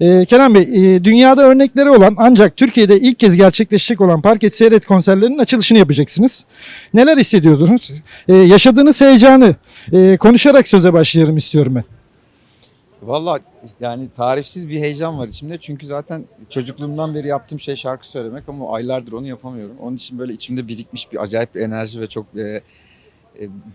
Ee, Kenan Bey, e, dünyada örnekleri olan ancak Türkiye'de ilk kez gerçekleşecek olan Parket Seyret konserlerinin açılışını yapacaksınız. Neler hissediyorsunuz? Ee, yaşadığınız heyecanı e, konuşarak söze başlayalım istiyorum ben. Valla yani tarifsiz bir heyecan var içimde. Çünkü zaten çocukluğumdan beri yaptığım şey şarkı söylemek ama aylardır onu yapamıyorum. Onun için böyle içimde birikmiş bir acayip bir enerji ve çok e,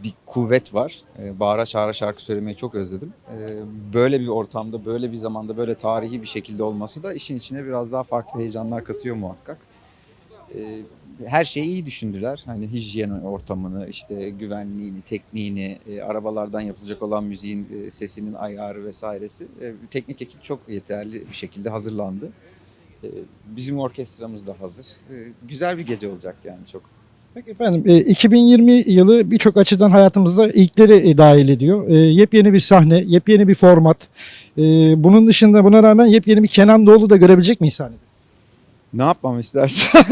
bir kuvvet var. E, bağıra çağıra şarkı söylemeyi çok özledim. E, böyle bir ortamda, böyle bir zamanda, böyle tarihi bir şekilde olması da işin içine biraz daha farklı heyecanlar katıyor muhakkak. E, her şeyi iyi düşündüler. Hani hijyen ortamını, işte güvenliğini, tekniğini, e, arabalardan yapılacak olan müziğin e, sesinin ayarı vesairesi. E, teknik ekip çok yeterli bir şekilde hazırlandı. E, bizim orkestramız da hazır. E, güzel bir gece olacak yani çok. Peki efendim, e, 2020 yılı birçok açıdan hayatımızda ilkleri e, dahil ediyor. E, yepyeni bir sahne, yepyeni bir format. E, bunun dışında buna rağmen yepyeni bir Kenan Doğulu da görebilecek miyiz sahnede? Ne yapmam istersen?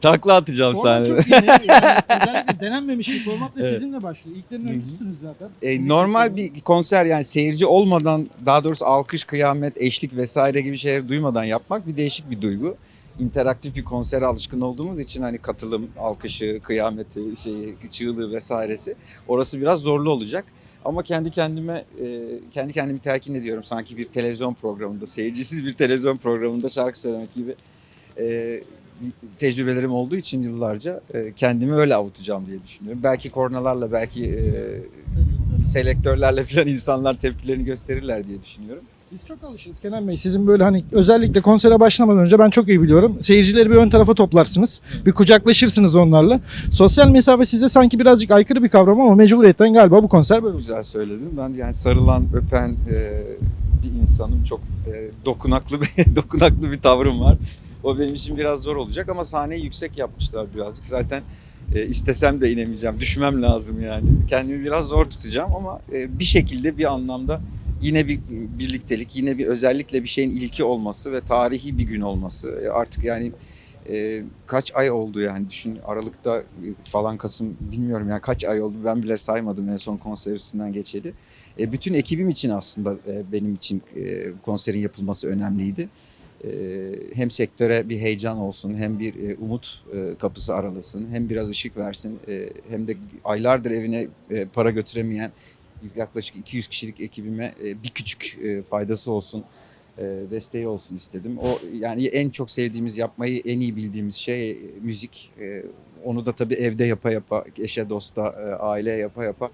Takla atacağım Format sahnede. çok yeni. Yani özellikle denenmemiş bir format ve Evet. sizinle başlıyor. İlklerin öncüsünüz zaten. E, normal bir konser yani seyirci olmadan daha doğrusu alkış, kıyamet, eşlik vesaire gibi şeyleri duymadan yapmak bir değişik bir duygu. İnteraktif bir konsere alışkın olduğumuz için hani katılım, alkışı, kıyameti, şeyi, çığlığı vesairesi orası biraz zorlu olacak. Ama kendi kendime e, kendi kendimi telkin ediyorum sanki bir televizyon programında, seyircisiz bir televizyon programında şarkı söylemek gibi e, tecrübelerim olduğu için yıllarca e, kendimi öyle avutacağım diye düşünüyorum. Belki kornalarla, belki selektörlerle falan insanlar tepkilerini gösterirler diye düşünüyorum. Biz çok alışırız Kenan Bey. Sizin böyle hani özellikle konsere başlamadan önce ben çok iyi biliyorum. Seyircileri bir ön tarafa toplarsınız. Bir kucaklaşırsınız onlarla. Sosyal mesafe size sanki birazcık aykırı bir kavram ama mecburiyetten galiba bu konser böyle. Güzel söyledin. Ben yani sarılan, öpen e, bir insanım. Çok e, dokunaklı bir dokunaklı bir tavrım var. O benim için biraz zor olacak ama sahneyi yüksek yapmışlar birazcık. Zaten e, istesem de inemeyeceğim. Düşmem lazım yani. Kendimi biraz zor tutacağım ama e, bir şekilde bir anlamda yine bir birliktelik, yine bir özellikle bir şeyin ilki olması ve tarihi bir gün olması. E, artık yani e, kaç ay oldu yani düşün Aralık'ta e, falan Kasım bilmiyorum yani kaç ay oldu ben bile saymadım en son konser üstünden geçeli. E, bütün ekibim için aslında e, benim için e, konserin yapılması önemliydi. E, hem sektöre bir heyecan olsun hem bir e, umut e, kapısı aralasın hem biraz ışık versin e, hem de aylardır evine e, para götüremeyen yaklaşık 200 kişilik ekibime e, bir küçük e, faydası olsun e, desteği olsun istedim. O yani en çok sevdiğimiz yapmayı en iyi bildiğimiz şey müzik. Onu da tabii evde yapa yapa eşe dosta e, aileye yapa yapa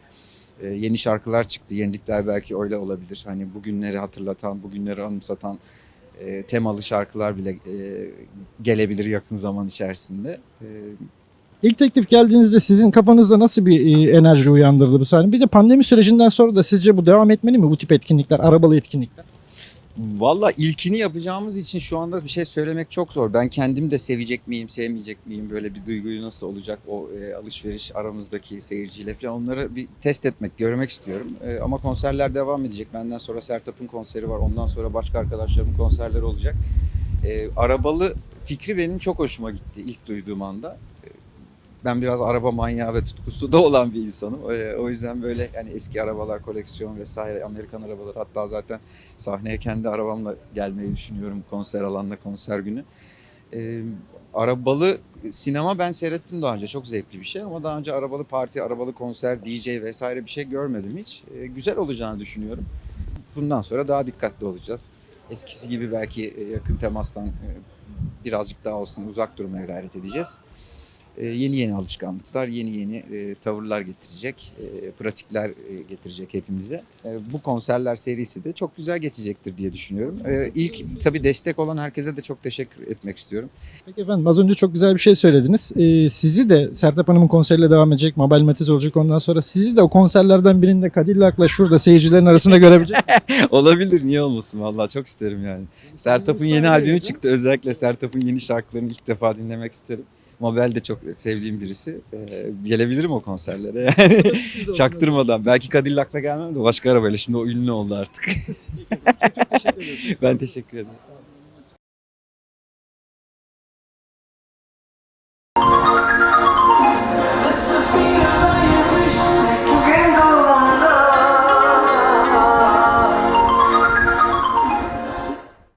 yeni şarkılar çıktı. Yenilikler belki öyle olabilir. Hani bugünleri hatırlatan, bugünleri anımsatan temalı şarkılar bile gelebilir yakın zaman içerisinde. İlk teklif geldiğinizde sizin kafanızda nasıl bir e, enerji uyandırdı bu sahne? Bir de pandemi sürecinden sonra da sizce bu devam etmeli mi bu tip etkinlikler, arabalı etkinlikler? Valla ilkini yapacağımız için şu anda bir şey söylemek çok zor. Ben kendim de sevecek miyim, sevmeyecek miyim, böyle bir duyguyu nasıl olacak o e, alışveriş aramızdaki seyirciyle falan onları bir test etmek, görmek istiyorum. E, ama konserler devam edecek. Benden sonra Sertab'ın konseri var, ondan sonra başka arkadaşlarımın konserleri olacak. E, arabalı fikri benim çok hoşuma gitti ilk duyduğum anda. E, Ben biraz araba manyağı ve tutkusu da olan bir insanım. E, O yüzden böyle yani eski arabalar, koleksiyon vesaire, Amerikan arabaları hatta zaten sahneye kendi arabamla gelmeyi düşünüyorum konser alanında konser günü. Ee, arabalı sinema ben seyrettim daha önce çok zevkli bir şey ama daha önce arabalı parti, arabalı konser, DJ vesaire bir şey görmedim hiç. Ee, güzel olacağını düşünüyorum. Bundan sonra daha dikkatli olacağız. Eskisi gibi belki e, yakın temastan e, birazcık daha olsun uzak durmaya gayret edeceğiz. Ee, yeni yeni alışkanlıklar, yeni yeni e, tavırlar getirecek, e, pratikler e, getirecek hepimize. E, bu konserler serisi de çok güzel geçecektir diye düşünüyorum. E, ilk tabii destek olan herkese de çok teşekkür etmek istiyorum. Peki efendim az önce çok güzel bir şey söylediniz. E, sizi de Sertap Hanım'ın konseriyle devam edecek, Mabel Matiz olacak ondan sonra sizi de o konserlerden birinde Cadillac'la şurada seyircilerin arasında görebilecek Olabilir, niye olmasın vallahi çok isterim yani. Sertab'ın yeni albümü çıktı. Özellikle Sertab'ın yeni şarkılarını ilk defa dinlemek isterim. Mabel de çok sevdiğim birisi. E, gelebilirim o konserlere yani. Çaktırmadan. Belki Cadillac'la gelmem de başka arabayla. Şimdi o ünlü oldu artık. ben teşekkür ederim.